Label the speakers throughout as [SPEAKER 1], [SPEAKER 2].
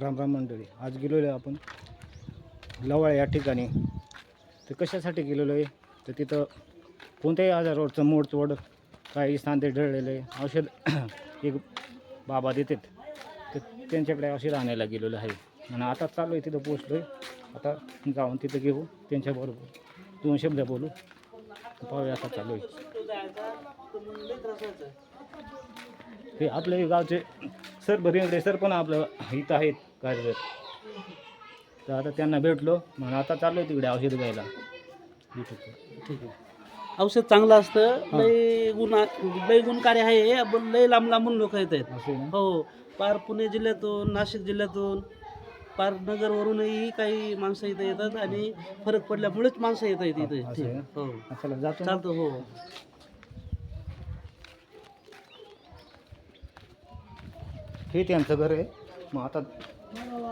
[SPEAKER 1] राम राम मंडळी आज गेलेलो आहे आपण लवाळ या ठिकाणी. तर कशासाठी गेलेलो आहे तर तिथं कोणत्याही आजारावरचं मोडचोड काही सांधे आहे औषध एक बाबा देतात. तर त्यांच्याकडे औषध आणायला गेलेलो आहे. आणि आता चालू आहे तिथं पोचलो आहे आता जाऊन तिथं घेऊ त्यांच्याबरोबर. दोन शब्द बोलू. पाहूया आता चालू आहे. हे आपले गावचे सर बरिंगडे सर पण आपलं इथं आहेत. कार्यरत. तर आता त्यांना भेटलो. म्हणून आता चाललो तिकडे औषध घ्यायला.
[SPEAKER 2] ठीक आहे. औषध चांगलं असतं. लय गुण लय गुणकारी आहे आपण लय लांब लांबून लोक येत आहेत. हो. पार पुणे जिल्ह्यातून नाशिक जिल्ह्यातून पार नगरवरूनही काही माणसं इथं येतात आणि फरक पडल्यामुळेच माणसं येत आहेत इथे. हो. चालतं हो.
[SPEAKER 1] हे त्यांचं घर आहे. मग आता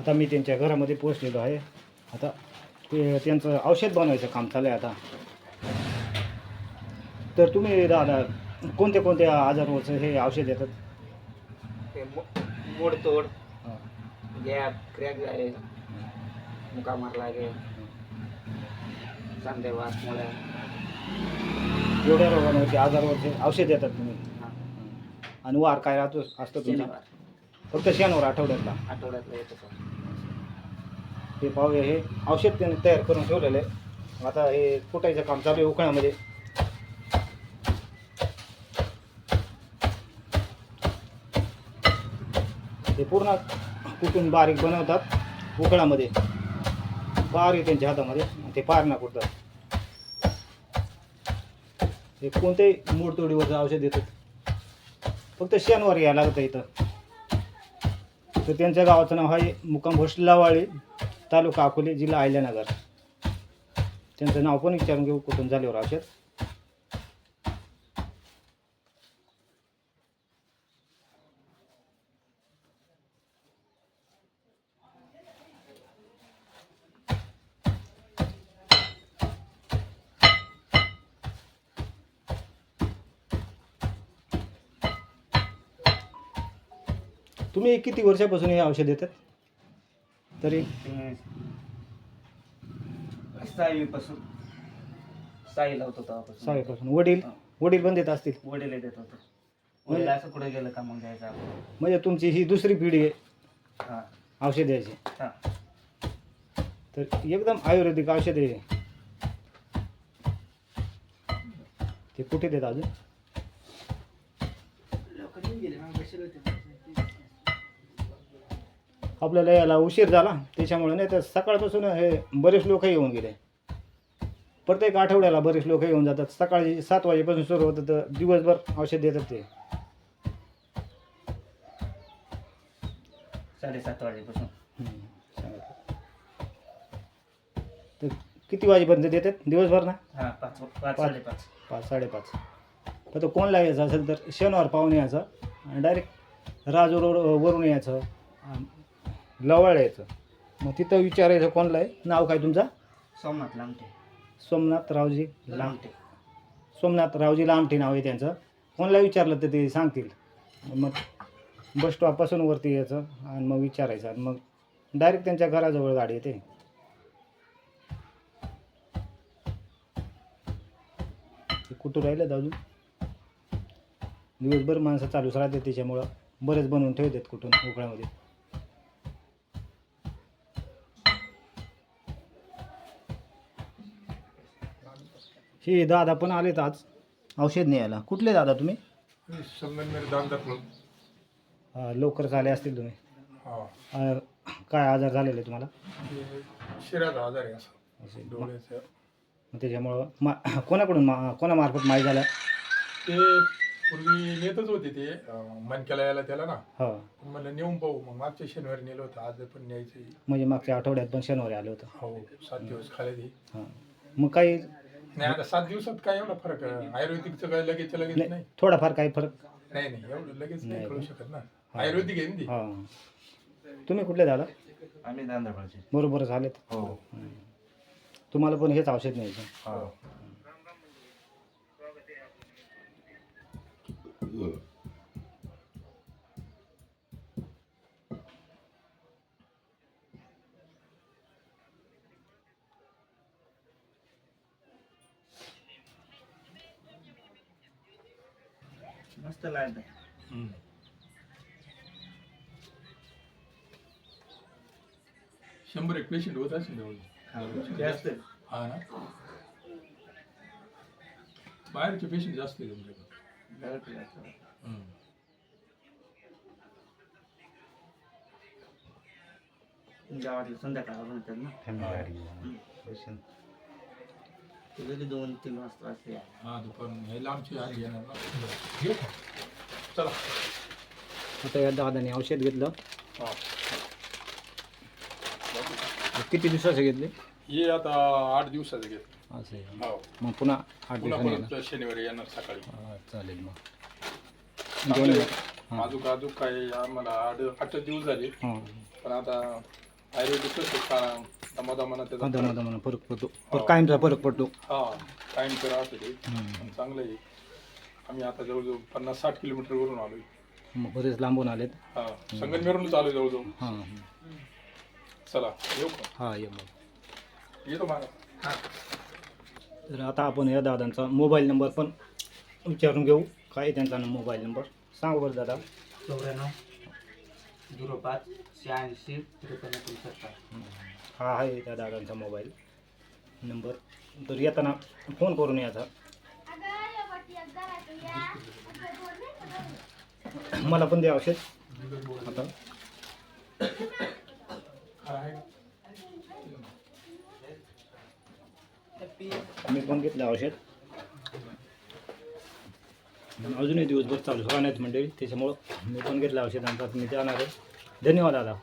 [SPEAKER 1] आता मी त्यांच्या घरामध्ये पोचलेलो आहे. आता ते त्यांचं औषध बनवायचं काम चालू आहे आता. तर तुम्ही दादा कोणत्या कोणत्या आजारावरचं हे औषध येतात
[SPEAKER 3] ते मो- मोडतोड
[SPEAKER 1] हा.
[SPEAKER 3] गॅप क्रॅक आहे मुका मारला आहे सांधेवात मुळ्या.
[SPEAKER 1] एवढ्या रोगांवरती आजारावरचे औषध येतात तुम्ही? आणि वार काय राहतो असतं तुमचा?
[SPEAKER 3] शनिवार.
[SPEAKER 1] फक्त शनिवार आठवड्यातला?
[SPEAKER 3] आठवड्यातला येतो.
[SPEAKER 1] हे पाहूया. हे औषध त्याने तयार करून ठेवलेलं आहे. आता हे कुटायचं काम चालू आहे उकळ्यामध्ये. हे पूर्ण कुटून बारीक बनवतात उकळामध्ये बारीक त्यांच्या हातामध्ये ते पारणा कुटतात हे कोणत्याही मोडतोडीवरचं औषध देतात. फक्त शनिवारी यायला लागतं इथं. तर त्यांच्या गावाचं नाव आहे मुक्काम भोसलावाळी तालुका अकोले जिल्हा अहिल्यानगर. त्यांचं नाव पण विचारून घेऊ कुठून झाल्यावर हो औषध? तुम्ही किती वर्षापासून हे औषध देतात? तरी?
[SPEAKER 3] ते साईपासून साई लावतो
[SPEAKER 1] सहावीपासून वडील? वडील पण देत असतील?
[SPEAKER 3] वडील देत होतो. वडील असं कुठे गेलं का मग द्यायचं आपण?
[SPEAKER 1] म्हणजे तुमची ही दुसरी पिढी आहे.
[SPEAKER 3] हां.
[SPEAKER 1] औषध द्यायची.
[SPEAKER 3] हां.
[SPEAKER 1] तर एकदम आयुर्वेदिक औषध आहे ते कुठे देत अजून? आपल्याला याला उशीर झाला. त्याच्यामुळे नाही तर सकाळपासून हे बरेच लोक येऊन गेले. प्रत्येक आठवड्याला बरेच लोक येऊन जातात. सकाळी सात वाजेपासून सुरू होतं तर दिवसभर औषध देतात ते.
[SPEAKER 3] साडेसात वाजेपासून.
[SPEAKER 1] तर किती वाजेपर्यंत देतात? दिवसभर ना?
[SPEAKER 3] हां पाच पाच
[SPEAKER 1] पाच.
[SPEAKER 3] साडेपाच.
[SPEAKER 1] पाच साडेपाच. तर तो कोणला यायचं असेल तर शनिवार पाहून यायचं आणि डायरेक्ट राजूर वरून यायचं. लवळ यायचं. मग तिथं विचारायचं कोणला आहे? नाव काय तुमचा?
[SPEAKER 3] सोमनाथ लांबटे
[SPEAKER 1] सोमनाथ रावजी
[SPEAKER 3] लांबटे
[SPEAKER 1] सोमनाथ रावजी लांबटे नाव आहे त्यांचं. कोणला विचारलं तर ते सांगतील. मग बस स्टॉपपासून वरती यायचं आणि मग विचारायचं. आणि मग डायरेक्ट त्यांच्या घराजवळ गाडी येते. कुठं राहिलं अजून दिवसभर माणसं चालूच राहते त्याच्यामुळं बरेच बनवून ठेवतात कुठून उकळ्यामध्ये. हे दादा पण आलेत आज. औषध न्यायला. कुठले दादा तुम्ही?
[SPEAKER 4] संगमनेर
[SPEAKER 1] अं, लवकरच आले असतील तुम्ही.
[SPEAKER 4] हा.
[SPEAKER 1] अं, काय आजार झालेले तुम्हाला?
[SPEAKER 4] ते शिराचा आजार आहे असं.
[SPEAKER 1] असे.
[SPEAKER 4] डोळ्याचं.
[SPEAKER 1] मग त्याच्यामुळं मा कोणाकडून मा कोणामार्फत माहीत झालं?
[SPEAKER 4] ते पूर्वी नेतच होते ते अं, मनक्याला यायला त्याला ना.
[SPEAKER 1] हो.
[SPEAKER 4] म्हणलं नेऊन पाहू. मग मागच्या शनिवारी नेलं होतं. आज पण न्यायचं
[SPEAKER 1] म्हणजे मागच्या आठवड्यात पण शनिवारी आलं होतं.
[SPEAKER 4] हो सात दिवस खाले. ते
[SPEAKER 1] हां. मग काही
[SPEAKER 4] नाही आता सात दिवसात काय एवढा फरक? आयुर्वेदिकचं काय लगेच लगेच
[SPEAKER 1] नाही
[SPEAKER 4] नाही?
[SPEAKER 1] थोडाफार काही फरक.
[SPEAKER 4] नाही नाही एवढं लगेच
[SPEAKER 1] नाही
[SPEAKER 4] नाही कळू? शकत ना. आयुर्वेदिक आहे ना ती?
[SPEAKER 1] हां. तुम्ही कुठले झाला
[SPEAKER 3] आम्ही दांदापाडचे
[SPEAKER 1] बरोबर झालेत.
[SPEAKER 3] हो.
[SPEAKER 1] तुम्हाला पण हेच औषध न्यायचं.
[SPEAKER 3] हो. मस्त लागत
[SPEAKER 4] शंभर एक पेशंट होत असेल जवळ
[SPEAKER 3] जास्त.
[SPEAKER 4] हा ना? बाहेरचे पेशंट जास्त आहे तुमच्याकडे. हम्म.
[SPEAKER 3] गावातले संध्याकाळ म्हणतात ना ते कधी दोन तीन वाजता
[SPEAKER 4] हा हे लांबची आली येणार ना. घेऊ का? चला.
[SPEAKER 1] आता या दादाने औषध घेतलं.
[SPEAKER 4] हा.
[SPEAKER 1] किती दिवसाचे घेतले?
[SPEAKER 4] हे आता आठ दिवसाचं घेत
[SPEAKER 1] असं आहे.
[SPEAKER 4] हो.
[SPEAKER 1] मग पुन्हा आठ
[SPEAKER 4] पुन्हा
[SPEAKER 1] दिवसांनी येणार
[SPEAKER 4] परत शनिवारी येणार सकाळी.
[SPEAKER 1] हा, चालेल मग. दोन
[SPEAKER 4] आहे. माझूक अजून काय आम्हाला आठ आठ दिवस झाले.
[SPEAKER 1] हां.
[SPEAKER 4] पण आता आयुर्वेदिक दमादमानं त्याचा
[SPEAKER 1] दमा दमानं फरक पडतो पण कायमचा फरक पडतो
[SPEAKER 4] हा टाइम तर राहते ते
[SPEAKER 1] हम्म.
[SPEAKER 4] चांगलं आहे आम्ही आता जवळजवळ पन्नास साठ किलोमीटर वरून आलोय
[SPEAKER 1] मग बरेच लांबून आलेत
[SPEAKER 4] हा संगमनेरहूनच आलोय जवळजवळ
[SPEAKER 1] हां हां.
[SPEAKER 4] चला येऊ का
[SPEAKER 1] हा ये मग
[SPEAKER 4] येतो मला
[SPEAKER 1] तर आता आपण या दादांचा मोबाईल नंबर पण विचारून घेऊ काय आहे त्यांचा मोबाईल नंबर सांग बरं दादा
[SPEAKER 3] चौऱ्याण्णव झिरो पाच शहाऐंशी त्रेपन्न सत्तर
[SPEAKER 1] हा आहे त्या दादांचा मोबाईल. नंबर. तर येताना फोन करून यायचा मला पण द्या औषध आता
[SPEAKER 4] आहे
[SPEAKER 1] मी पण घेतलं औषध पण अजूनही दिवसभर चालू राहण्यात मंडळी. त्याच्यामुळं मी पण घेतलं औषधांचा मी जाणार आहे. धन्यवाद दादा.